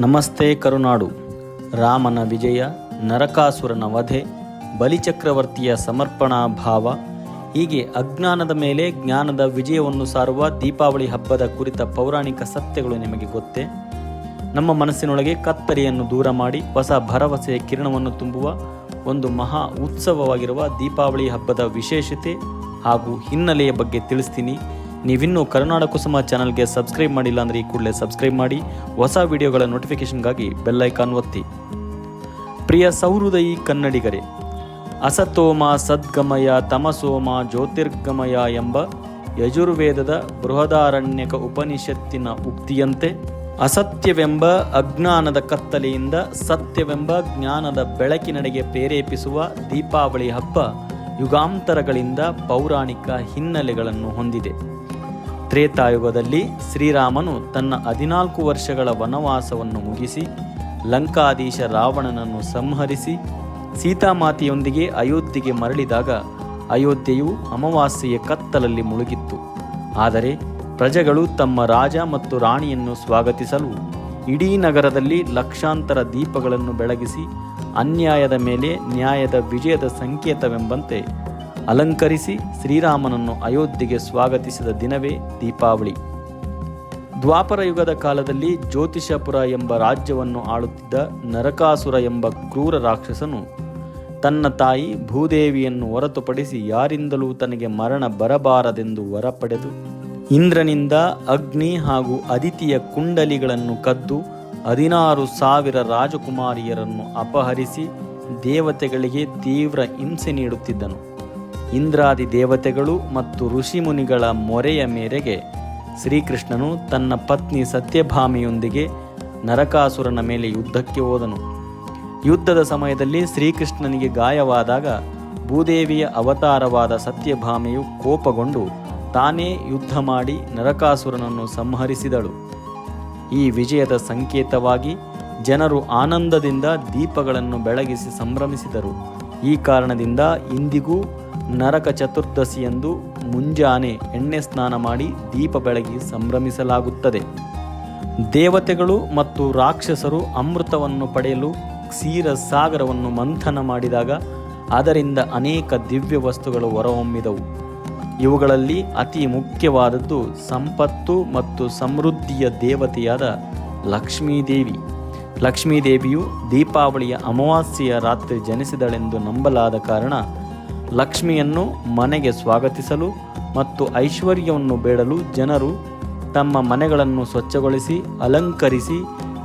ನಮಸ್ತೆ ಕರುನಾಡು. ರಾಮನ ವಿಜಯ, ನರಕಾಸುರನ ವಧೆ, ಬಲಿಚಕ್ರವರ್ತಿಯ ಸಮರ್ಪಣಾ ಭಾವ, ಹೀಗೆ ಅಜ್ಞಾನದ ಮೇಲೆ ಜ್ಞಾನದ ವಿಜಯವನ್ನು ಸಾರುವ ದೀಪಾವಳಿ ಹಬ್ಬದ ಕುರಿತ ಪೌರಾಣಿಕ ಸತ್ಯಗಳು ನಿಮಗೆ ಗೊತ್ತೇ? ನಮ್ಮ ಮನಸ್ಸಿನೊಳಗೆ ಕತ್ತರಿಯನ್ನು ದೂರ ಮಾಡಿ ಹೊಸ ಭರವಸೆಯ ಕಿರಣವನ್ನು ತುಂಬುವ ಒಂದು ಮಹಾ ಉತ್ಸವವಾಗಿರುವ ದೀಪಾವಳಿ ಹಬ್ಬದ ವಿಶೇಷತೆ ಹಾಗೂ ಹಿನ್ನೆಲೆಯ ಬಗ್ಗೆ ತಿಳಿಸ್ತೀನಿ. ನೀವಿನ್ನೂ ಕರುನಾಡ ಕುಸುಮ ಚಾನಲ್ಗೆ ಸಬ್ಸ್ಕ್ರೈಬ್ ಮಾಡಿಲ್ಲ ಅಂದರೆ ಈ ಕೂಡಲೇ ಸಬ್ಸ್ಕ್ರೈಬ್ ಮಾಡಿ, ಹೊಸ ವಿಡಿಯೋಗಳ ನೋಟಿಫಿಕೇಷನ್ಗಾಗಿ ಬೆಲ್ಲೈಕಾನ್ ಒತ್ತಿ. ಪ್ರಿಯ ಸೌಹೃದಯಿ ಕನ್ನಡಿಗರೇ, ಅಸತೋಮ ಸದ್ಗಮಯ ತಮಸೋಮ ಜ್ಯೋತಿರ್ಗಮಯ ಎಂಬ ಯಜುರ್ವೇದದ ಬೃಹದಾರಣ್ಯಕ ಉಪನಿಷತ್ತಿನ ಉಕ್ತಿಯಂತೆ, ಅಸತ್ಯವೆಂಬ ಅಜ್ಞಾನದ ಕತ್ತಲೆಯಿಂದ ಸತ್ಯವೆಂಬ ಜ್ಞಾನದ ಬೆಳಕಿನಡೆಗೆ ಪ್ರೇರೇಪಿಸುವ ದೀಪಾವಳಿ ಹಬ್ಬ ಯುಗಾಂತರಗಳಿಂದ ಪೌರಾಣಿಕ ಹಿನ್ನೆಲೆಗಳನ್ನು ಹೊಂದಿದೆ. ತ್ರೇತಾಯುಗದಲ್ಲಿ ಶ್ರೀರಾಮನು ತನ್ನ ಹದಿನಾಲ್ಕು ವರ್ಷಗಳ ವನವಾಸವನ್ನು ಮುಗಿಸಿ ಲಂಕಾಧೀಶ ರಾವಣನನ್ನು ಸಂಹರಿಸಿ ಸೀತಾಮಾತೆಯೊಂದಿಗೆ ಅಯೋಧ್ಯೆಗೆ ಮರಳಿದಾಗ ಅಯೋಧ್ಯೆಯು ಅಮಾವಾಸ್ಯೆಯ ಕತ್ತಲಲ್ಲಿ ಮುಳುಗಿತ್ತು. ಆದರೆ ಪ್ರಜೆಗಳು ತಮ್ಮ ರಾಜ ಮತ್ತು ರಾಣಿಯನ್ನು ಸ್ವಾಗತಿಸಲು ಇಡೀ ನಗರದಲ್ಲಿ ಲಕ್ಷಾಂತರ ದೀಪಗಳನ್ನು ಬೆಳಗಿಸಿ ಅನ್ಯಾಯದ ಮೇಲೆ ನ್ಯಾಯದ ವಿಜಯದ ಸಂಕೇತವೆಂಬಂತೆ ಅಲಂಕರಿಸಿ ಶ್ರೀರಾಮನನ್ನು ಅಯೋಧ್ಯೆಗೆ ಸ್ವಾಗತಿಸಿದ ದಿನವೇ ದೀಪಾವಳಿ. ದ್ವಾಪರ ಯುಗದ ಕಾಲದಲ್ಲಿ ಜ್ಯೋತಿಷಪುರ ಎಂಬ ರಾಜ್ಯವನ್ನು ಆಳುತ್ತಿದ್ದ ನರಕಾಸುರ ಎಂಬ ಕ್ರೂರ ರಾಕ್ಷಸನು ತನ್ನ ತಾಯಿ ಭೂದೇವಿಯನ್ನು ಹೊರತುಪಡಿಸಿ ಯಾರಿಂದಲೂ ತನಗೆ ಮರಣ ಬರಬಾರದೆಂದು ವರ ಪಡೆದು ಇಂದ್ರನಿಂದ ಅಗ್ನಿ ಹಾಗೂ ಅದಿತಿಯ ಕುಂಡಲಿಗಳನ್ನು ಕದ್ದು ಹದಿನಾರು ಸಾವಿರ ರಾಜಕುಮಾರಿಯರನ್ನು ಅಪಹರಿಸಿ ದೇವತೆಗಳಿಗೆ ತೀವ್ರ ಹಿಂಸೆ ನೀಡುತ್ತಿದ್ದನು. ಇಂದ್ರಾದಿ ದೇವತೆಗಳು ಮತ್ತು ಋಷಿಮುನಿಗಳ ಮೊರೆಯ ಮೇರೆಗೆ ಶ್ರೀಕೃಷ್ಣನು ತನ್ನ ಪತ್ನಿ ಸತ್ಯಭಾಮಿಯೊಂದಿಗೆ ನರಕಾಸುರನ ಮೇಲೆ ಯುದ್ಧಕ್ಕೆ ಹೋದನು. ಯುದ್ಧದ ಸಮಯದಲ್ಲಿ ಶ್ರೀಕೃಷ್ಣನಿಗೆ ಗಾಯವಾದಾಗ ಭೂದೇವಿಯ ಅವತಾರವಾದ ಸತ್ಯಭಾಮೆಯು ಕೋಪಗೊಂಡು ತಾನೇ ಯುದ್ಧ ಮಾಡಿ ನರಕಾಸುರನನ್ನು ಸಂಹರಿಸಿದಳು. ಈ ವಿಜಯದ ಸಂಕೇತವಾಗಿ ಜನರು ಆನಂದದಿಂದ ದೀಪಗಳನ್ನು ಬೆಳಗಿಸಿ ಸಂಭ್ರಮಿಸಿದರು. ಈ ಕಾರಣದಿಂದ ಇಂದಿಗೂ ನರಕ ಚತುರ್ದಶಿಯಂದು ಮುಂಜಾನೆ ಎಣ್ಣೆ ಸ್ನಾನ ಮಾಡಿ ದೀಪ ಬೆಳಗಿ ಸಂಭ್ರಮಿಸಲಾಗುತ್ತದೆ. ದೇವತೆಗಳು ಮತ್ತು ರಾಕ್ಷಸರು ಅಮೃತವನ್ನು ಪಡೆಯಲು ಕ್ಷೀರ ಸಾಗರವನ್ನು ಮಂಥನ ಮಾಡಿದಾಗ ಅದರಿಂದ ಅನೇಕ ದಿವ್ಯ ವಸ್ತುಗಳು ಹೊರಹೊಮ್ಮಿದವು. ಇವುಗಳಲ್ಲಿ ಅತಿ ಮುಖ್ಯವಾದದ್ದು ಸಂಪತ್ತು ಮತ್ತು ಸಮೃದ್ಧಿಯ ದೇವತೆಯಾದ ಲಕ್ಷ್ಮೀದೇವಿ. ಲಕ್ಷ್ಮೀದೇವಿಯು ದೀಪಾವಳಿಯ ಅಮಾವಾಸ್ಯೆಯ ರಾತ್ರಿ ಜನಿಸಿದಳೆಂದು ನಂಬಲಾದ ಕಾರಣ ಲಕ್ಷ್ಮಿಯನ್ನು ಮನೆಗೆ ಸ್ವಾಗತಿಸಲು ಮತ್ತು ಐಶ್ವರ್ಯವನ್ನು ಬೇಡಲು ಜನರು ತಮ್ಮ ಮನೆಗಳನ್ನು ಸ್ವಚ್ಛಗೊಳಿಸಿ, ಅಲಂಕರಿಸಿ,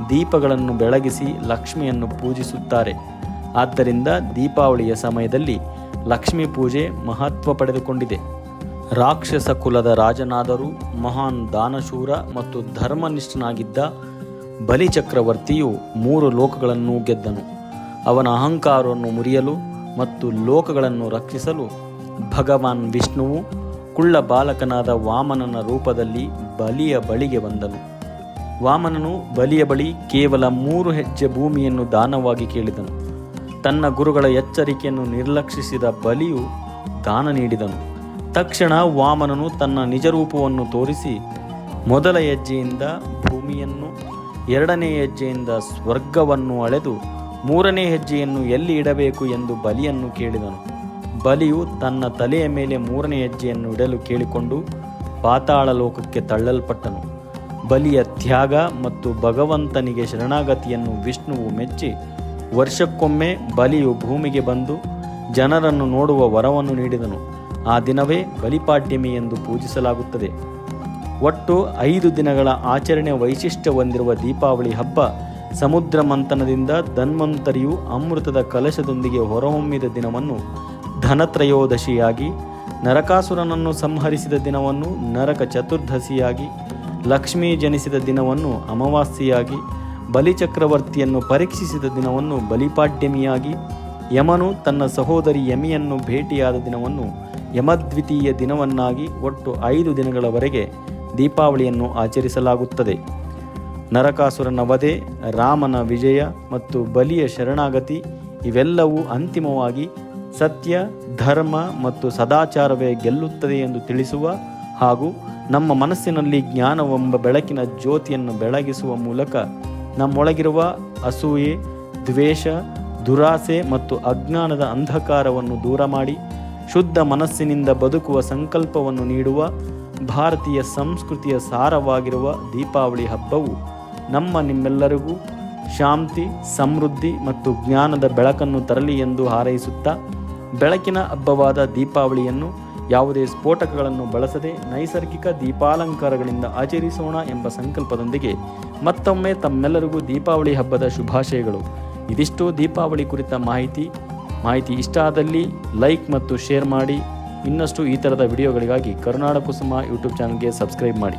ದೀಪಗಳನ್ನು ಬೆಳಗಿಸಿ ಲಕ್ಷ್ಮಿಯನ್ನು ಪೂಜಿಸುತ್ತಾರೆ. ಆದ್ದರಿಂದ ದೀಪಾವಳಿಯ ಸಮಯದಲ್ಲಿ ಲಕ್ಷ್ಮಿ ಪೂಜೆ ಮಹತ್ವ ಪಡೆದುಕೊಂಡಿದೆ. ರಾಕ್ಷಸ ಕುಲದ ರಾಜನಾದರೂ ಮಹಾನ್ ದಾನಶೂರ ಮತ್ತು ಧರ್ಮನಿಷ್ಠನಾಗಿದ್ದ ಬಲಿಚಕ್ರವರ್ತಿಯು ಮೂರು ಲೋಕಗಳನ್ನು ಗೆದ್ದನು. ಅವನ ಅಹಂಕಾರವನ್ನು ಮುರಿಯಲು ಮತ್ತು ಲೋಕಗಳನ್ನು ರಕ್ಷಿಸಲು ಭಗವಾನ್ ವಿಷ್ಣುವು ಕುಳ್ಳ ಬಾಲಕನಾದ ವಾಮನನ ರೂಪದಲ್ಲಿ ಬಲಿಯ ಬಳಿಗೆ ಬಂದನು. ವಾಮನನು ಬಲಿಯ ಬಳಿ ಕೇವಲ ಮೂರು ಹೆಜ್ಜೆ ಭೂಮಿಯನ್ನು ದಾನವಾಗಿ ಕೇಳಿದನು. ತನ್ನ ಗುರುಗಳ ಎಚ್ಚರಿಕೆಯನ್ನು ನಿರ್ಲಕ್ಷಿಸಿದ ಬಲಿಯು ದಾನ ನೀಡಿದನು. ತಕ್ಷಣ ವಾಮನನು ತನ್ನ ನಿಜರೂಪವನ್ನು ತೋರಿಸಿ ಮೊದಲ ಹೆಜ್ಜೆಯಿಂದ ಭೂಮಿಯನ್ನು, ಎರಡನೇ ಹೆಜ್ಜೆಯಿಂದ ಸ್ವರ್ಗವನ್ನು ಅಳೆದು ಮೂರನೇ ಹೆಜ್ಜೆಯನ್ನು ಎಲ್ಲಿ ಇಡಬೇಕು ಎಂದು ಬಲಿಯನ್ನು ಕೇಳಿದನು. ಬಲಿಯು ತನ್ನ ತಲೆಯ ಮೇಲೆ ಮೂರನೇ ಹೆಜ್ಜೆಯನ್ನು ಇಡಲು ಕೇಳಿಕೊಂಡು ಪಾತಾಳ ಲೋಕಕ್ಕೆ ತಳ್ಳಲ್ಪಟ್ಟನು. ಬಲಿಯ ತ್ಯಾಗ ಮತ್ತು ಭಗವಂತನಿಗೆ ಶರಣಾಗತಿಯನ್ನು ವಿಷ್ಣುವು ಮೆಚ್ಚಿ ವರ್ಷಕ್ಕೊಮ್ಮೆ ಬಲಿಯು ಭೂಮಿಗೆ ಬಂದು ಜನರನ್ನು ನೋಡುವ ವರವನ್ನು ನೀಡಿದನು. ಆ ದಿನವೇ ಬಲಿಪಾಡ್ಯಮಿ ಎಂದು ಪೂಜಿಸಲಾಗುತ್ತದೆ. ಒಟ್ಟು ಐದು ದಿನಗಳ ಆಚರಣೆ ವೈಶಿಷ್ಟ್ಯ ಹೊಂದಿರುವ ದೀಪಾವಳಿ ಹಬ್ಬ ಸಮುದ್ರ ಮಂಥನದಿಂದ ಧನ್ವಂತರಿಯು ಅಮೃತದ ಕಲಶದೊಂದಿಗೆ ಹೊರಹೊಮ್ಮಿದ ದಿನವನ್ನು ಧನತ್ರಯೋದಶಿಯಾಗಿ, ನರಕಾಸುರನನ್ನು ಸಂಹರಿಸಿದ ದಿನವನ್ನು ನರಕ ಚತುರ್ದಶಿಯಾಗಿ, ಲಕ್ಷ್ಮೀ ಜನಿಸಿದ ದಿನವನ್ನು ಅಮಾವಾಸ್ಯೆಯಾಗಿ, ಬಲಿಚಕ್ರವರ್ತಿಯನ್ನು ಪರೀಕ್ಷಿಸಿದ ದಿನವನ್ನು ಬಲಿಪಾಡ್ಯಮಿಯಾಗಿ, ಯಮನು ತನ್ನ ಸಹೋದರಿ ಯಮಿಯನ್ನು ಭೇಟಿಯಾದ ದಿನವನ್ನು ಯಮದ್ವಿತೀಯ ದಿನವನ್ನಾಗಿ ಒಟ್ಟು ಐದು ದಿನಗಳವರೆಗೆ ದೀಪಾವಳಿಯನ್ನು ಆಚರಿಸಲಾಗುತ್ತದೆ. ನರಕಾಸುರನ ವಧೆ, ರಾಮನ ವಿಜಯ ಮತ್ತು ಬಲಿಯ ಶರಣಾಗತಿ ಇವೆಲ್ಲವೂ ಅಂತಿಮವಾಗಿ ಸತ್ಯ, ಧರ್ಮ ಮತ್ತು ಸದಾಚಾರವೇ ಗೆಲ್ಲುತ್ತದೆ ಎಂದು ತಿಳಿಸುವ ಹಾಗೂ ನಮ್ಮ ಮನಸ್ಸಿನಲ್ಲಿ ಜ್ಞಾನವೆಂಬ ಬೆಳಕಿನ ಜ್ಯೋತಿಯನ್ನು ಬೆಳಗಿಸುವ ಮೂಲಕ ನಮ್ಮೊಳಗಿರುವ ಅಸೂಯೆ, ದ್ವೇಷ, ದುರಾಸೆ ಮತ್ತು ಅಜ್ಞಾನದ ಅಂಧಕಾರವನ್ನು ದೂರ ಮಾಡಿ ಶುದ್ಧ ಮನಸ್ಸಿನಿಂದ ಬದುಕುವ ಸಂಕಲ್ಪವನ್ನು ನೀಡುವ ಭಾರತೀಯ ಸಂಸ್ಕೃತಿಯ ಸಾರವಾಗಿರುವ ದೀಪಾವಳಿ ಹಬ್ಬವು ನಮ್ಮ ನಿಮ್ಮೆಲ್ಲರಿಗೂ ಶಾಂತಿ, ಸಮೃದ್ಧಿ ಮತ್ತು ಜ್ಞಾನದ ಬೆಳಕನ್ನು ತರಲಿ ಎಂದು ಹಾರೈಸುತ್ತಾ, ಬೆಳಕಿನ ಹಬ್ಬವಾದ ದೀಪಾವಳಿಯನ್ನು ಯಾವುದೇ ಸ್ಫೋಟಕಗಳನ್ನು ಬಳಸದೆ ನೈಸರ್ಗಿಕ ದೀಪಾಲಂಕಾರಗಳಿಂದ ಆಚರಿಸೋಣ ಎಂಬ ಸಂಕಲ್ಪದೊಂದಿಗೆ ಮತ್ತೊಮ್ಮೆ ತಮ್ಮೆಲ್ಲರಿಗೂ ದೀಪಾವಳಿ ಹಬ್ಬದ ಶುಭಾಶಯಗಳು. ಇದಿಷ್ಟು ದೀಪಾವಳಿ ಕುರಿತ ಮಾಹಿತಿ. ಮಾಹಿತಿ ಇಷ್ಟ ಆದಲ್ಲಿ ಲೈಕ್ ಮತ್ತು ಶೇರ್ ಮಾಡಿ. ಇನ್ನಷ್ಟು ಈ ಥರದ ವಿಡಿಯೋಗಳಿಗಾಗಿ ಕರುನಾಡ ಕುಸುಮ ಯೂಟ್ಯೂಬ್ ಚಾನಲ್ಗೆ ಸಬ್ಸ್ಕ್ರೈಬ್ ಮಾಡಿ.